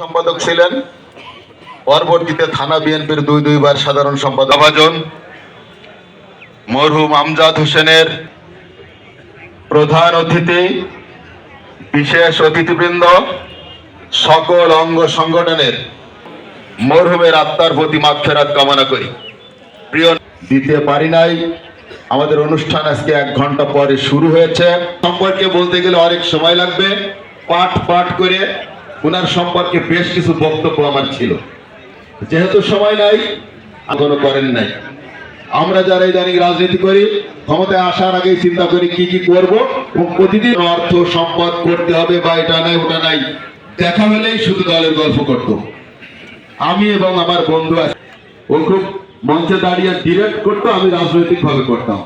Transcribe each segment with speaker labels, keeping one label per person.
Speaker 1: সম্পাদক ছিলেন। পরবর্তীতে থানা বিএনপির দুই দুইবার সাধারণ সম্পাদক। ভাজন মরহুম আমজাদ হোসেনের প্রধান অতিথি, বিশেষ অতিথিবৃন্দ, সকল অঙ্গ সংগঠনের মরহুমের আত্মার প্রতি মাগফেরাত কামনা করি। প্রিয়, দিতে পারি নাই। আমাদের অনুষ্ঠান আজকে এক ঘণ্টা পরে শুরু হয়েছে। সম্পর্কে বলতে গেলে অনেক সময় লাগবে। পাঠ পাঠ করে ওনার সম্পর্কে বেশ কিছু বক্তব্য আমার ছিল। যেহেতু সময় নাই এখনও করেন নাই। আমরা যারা ইদানিং রাজনীতি করি, ক্ষমতায় আসার আগে চিন্তা করি কি কি করব এবং প্রতিদিন অর্থ, সম্পদ করতে হবে বা এটা নাই, ওটা নাই। দেখা হলেই শুধু দলের গল্প করত আমি এবং আমার বন্ধু আছে। ও খুব মঞ্চে দাঁড়িয়ে ডিরেক্ট করতো, আমি রাজনৈতিক ভাবে করতাম।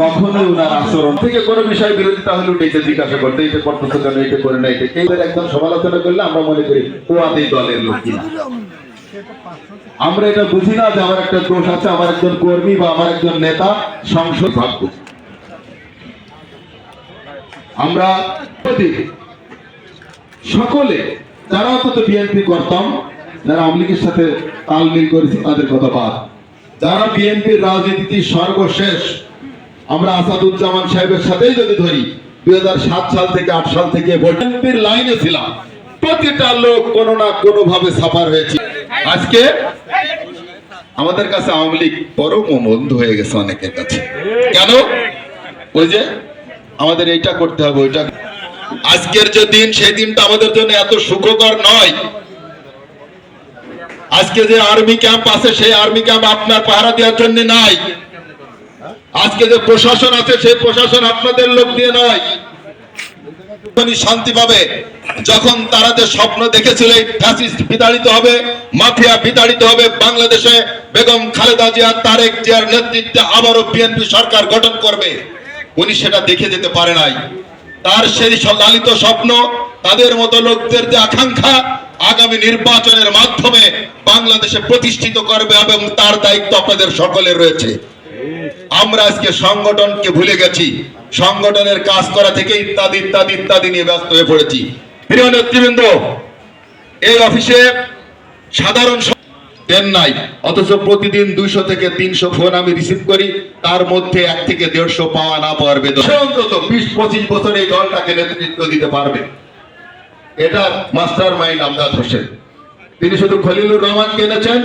Speaker 1: কখনোই ওনার আচরণ থেকে কোনো বিষয় বিরোধিতা হলে এটা জিজ্ঞাসা করতে এটা করতেছে কেন এটা করে না এটা কেউ একদম সমালোচনা করলে আমরা মনে করি, ও আদি দলের লোক কিনা? আমরা এটা বুঝি না যে আমার একটা দোষ আছে, আমার একজন কর্মী বা আমার একজন নেতা সংসদ ভাগ্য। আমরা সকলে, যারা অন্তত বিএনপি করতাম, যারা আওয়ামী লীগের সাথে তাল মিল করেছি, তাদের কথা বাদ। যারা বিএনপির রাজনীতি সর্বশেষ আমরা আসাদুজ্জামান সাহেবের সাথেই যদি ধরি, দুই সাল থেকে, আট সাল থেকে বিএনপির লাইনে ছিলাম। প্রতিটা লোক কোনো না কোনো ভাবে সাফার হয়েছে। আজকে আমাদের কাছে আওয়ামী লীগ পরম বন্ধু হয়ে গেছে অনেকের কাছে। কেন? ওই যে আমাদের এইটা করতে হবে, ওইটা আজকের যে দিন, সেই দিনটা আমাদের জন্য এত সুখকর নয়। আজকে যে আর্মি ক্যাম্প আছে, সেই আর্মি ক্যাম্প আপনার পাহারা দেওয়ার জন্য নাই। আজকে যে প্রশাসন আছে, সেই প্রশাসন আপনাদের লোক দিয়ে নয়। শান্তি পাবে, যখন তারা যে স্বপ্ন হবে, মাফিয়া বিতাড়িত হবে বাংলাদেশে, বেগম খালেদা জিয়া, তারেক জিয়ার নেতৃত্বে আবারও বিএনপি সরকার গঠন করবে। উনি সেটা দেখে যেতে পারে নাই। তার সেই লালিত স্বপ্ন, তাদের মতো লোকদের যে আকাঙ্ক্ষা, আগামী নির্বাচনের মাধ্যমে বাংলাদেশে প্রতিষ্ঠিত করবে এবং তার দায়িত্ব আপনাদের সকলের রয়েছে। আমরা আজকে সংগঠনকে ভুলে গেছি। সংগঠনের কাজ করা থেকে ইত্যাদি ইত্যাদি ইত্যাদি নিয়ে ব্যস্ত হয়ে পড়েছি। প্রিয় নেতৃবৃন্দ, এই অফিসে সাধারণ দেন নাই, অথচ প্রতিদিন দুইশো থেকে তিনশো ফোন আমি রিসিভ করি। তার মধ্যে এক থেকে দেড়শো পাওয়া না পাওয়ার বেদন। অন্তত বিশ, পঁচিশ বছর এই দলটাকে নেতৃত্ব দিতে পারবে। এটা মাস্টার মাইন্ড আমদাদ হোসেন। তিনি শুধু খলিলুর রহমান কিনেছেন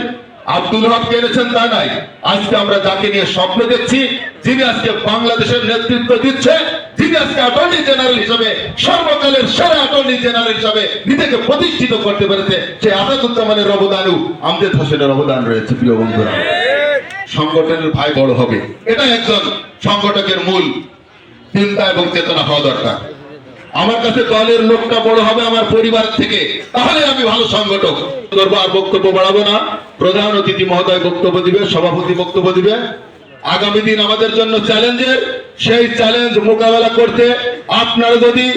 Speaker 1: আব্দুল হক কিনেছেন তা নাই। আজকে আমরা যাকে নিয়ে স্বপ্ন দেখছি, যিনি আজকে বাংলাদেশের নেতৃত্ব দিচ্ছে, যিনি আজকে অ্যাটর্নি জেনারেল হিসেবে, সর্বকালের সেরা অ্যাটর্নি জেনারেল হিসেবে নিজেকে প্রতিষ্ঠিত করতে পেরেছে সে আসাদুজ্জামানের অবদানও আমজেদ হোসেনের অবদান রয়েছে, প্রিয় বন্ধুরা। সংগঠনের ভাই বড় হবে। এটা একজন সংগঠকের মূল চিন্তা এবং চেতনা হওয়া দরকার। আমার কাছে দলের লোকটা বড় হবে আমার পরিবার থেকে, তাহলে আমি ভালো সংগঠক। করব আর বক্তব্য বাড়াবো না। প্রধান অতিথি মহোদয় বক্তব্য দিবে, সভাপতি বক্তব্য দিবে। আগামী দিন আমাদের জন্য চ্যালেঞ্জের সেই চ্যালেঞ্জ মোকাবেলা করতে আপনারা যদি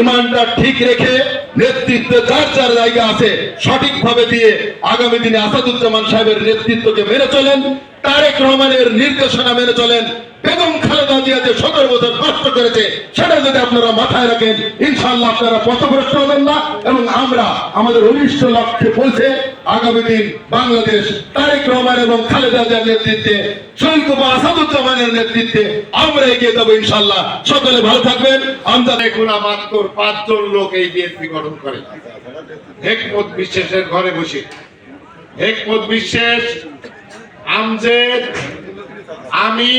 Speaker 1: ইমানটা ঠিক রেখে নেতৃত্ব যার যার জায়গা আছে সঠিকভাবে দিয়ে আগামী দিনে আসাদুজ্জামান সাহেবের নেতৃত্বকে মেনে চলেন, তারেক রহমানের নির্দেশনা মেনে চলেন, বেগম খালেদা জিয়া যে সতেরো বছর কষ্ট করেছে, সেটা যদি আপনারা মাথায় রাখেন ইনশাল্লাহ আপনারা পথভ্রষ্ট হবেন না এবং আমরা আমাদের অনিষ্ট লক্ষ্যে পৌঁছে আগামী দিন বাংলাদেশ তারেক রহমান এবং খালেদা জিয়ার নেতৃত্বে, শহীদ কুমার আসাদুজ্জামানের নেতৃত্বে আমরা এগিয়ে যাব ইনশাল্লাহ সকলে ভালো থাকবেন। আমরা
Speaker 2: দেখুন মাত্র পাঁচজন লোক এই বিএনপি গঠন করে। হেকমত বিশ্বাসের ঘরে বসে। হেকমত বিশ্বাস, আমজেদ, আমি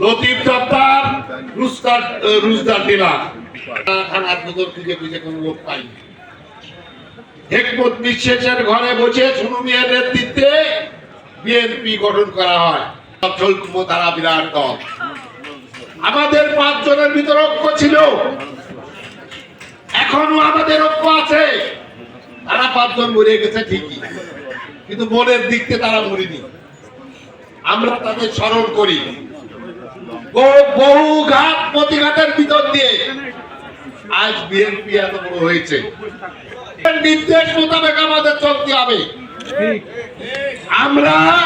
Speaker 2: লতিফ জব্বার রুস্তার রুজদার দিলাম থানার ভিতর খুঁজে খুঁজে কোনো লোক পাইনি হেকমত বিশ্বাসের ঘরে বসে সুনু মিয়ার নেতৃত্বে বিএনপি গঠন করা হয়। চলকুমো তারা বিরাট দল। আমাদের পাঁচজনের ভিতর ঐক্য ছিল। এখনও আমাদের ঐক্য আছে। তারা পাঁচজন মরে গেছে ঠিকই। কিন্তু মনের দিক থেকে তারা মরিনি। আমরা তাদের স্মরণ করি। বহু- ঘাত প্রতিঘাতের ভিতর দিয়ে আজ বিএনপি এত বড় হয়েছে। নির্দেশ মোতাবেক আমাদের চলতে হবে। আমরা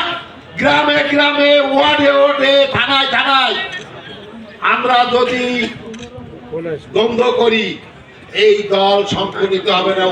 Speaker 2: গ্রামে গ্রামে, ওয়ার্ডে ওয়ার্ডে, থানায় থানায় আমরা যদি দ্বন্দ্ব করি, এই দল সংগঠিত হবে না